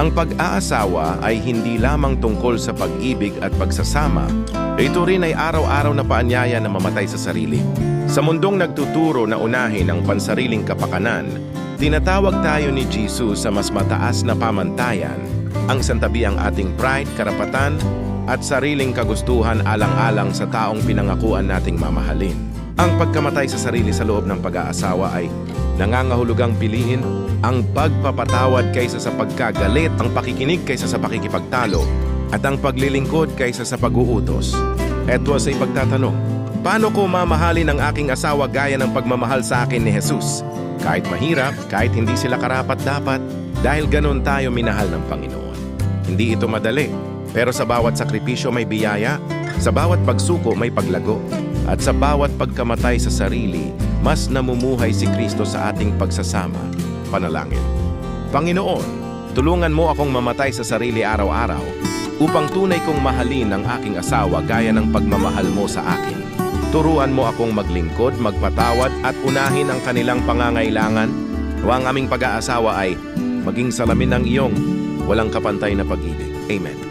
Ang pag-aasawa ay hindi lamang tungkol sa pag-ibig at pagsasama. Ito rin ay araw-araw na paanyaya na mamatay sa sarili. Sa mundong nagtuturo na unahin ang pansariling kapakanan, tinatawag tayo ni Jesus sa mas mataas na pamantayan, ang santabi ang ating pride, karapatan, at sariling kagustuhan alang-alang sa taong pinangakuan nating mamahalin. Ang pagkamatay sa sarili sa loob ng pag-aasawa ay nangangahulugang piliin ang pagpapatawad kaysa sa pagkagalit, ang pakikinig kaysa sa pakikipagtalo, at ang paglilingkod kaysa sa pag-uutos. Eto sa ipagtatanong, paano ko mamahalin ang aking asawa gaya ng pagmamahal sa akin ni Jesus? Kahit mahirap, kahit hindi sila karapat-dapat, dahil ganon tayo minahal ng Panginoon. Hindi ito madali, pero sa bawat sakripisyo may biyaya, sa bawat pagsuko may paglago, at sa bawat pagkamatay sa sarili, mas namumuhay si Kristo sa ating pagsasama. Panalangin. Panginoon, tulungan mo akong mamatay sa sarili araw-araw upang tunay kong mahalin ang aking asawa gaya ng pagmamahal mo sa akin. Turuan mo akong maglingkod, magpatawad at unahin ang kanilang pangangailangan. O ang aming pag-aasawa ay maging salamin ng iyong walang kapantay na pag-ibig. Amen.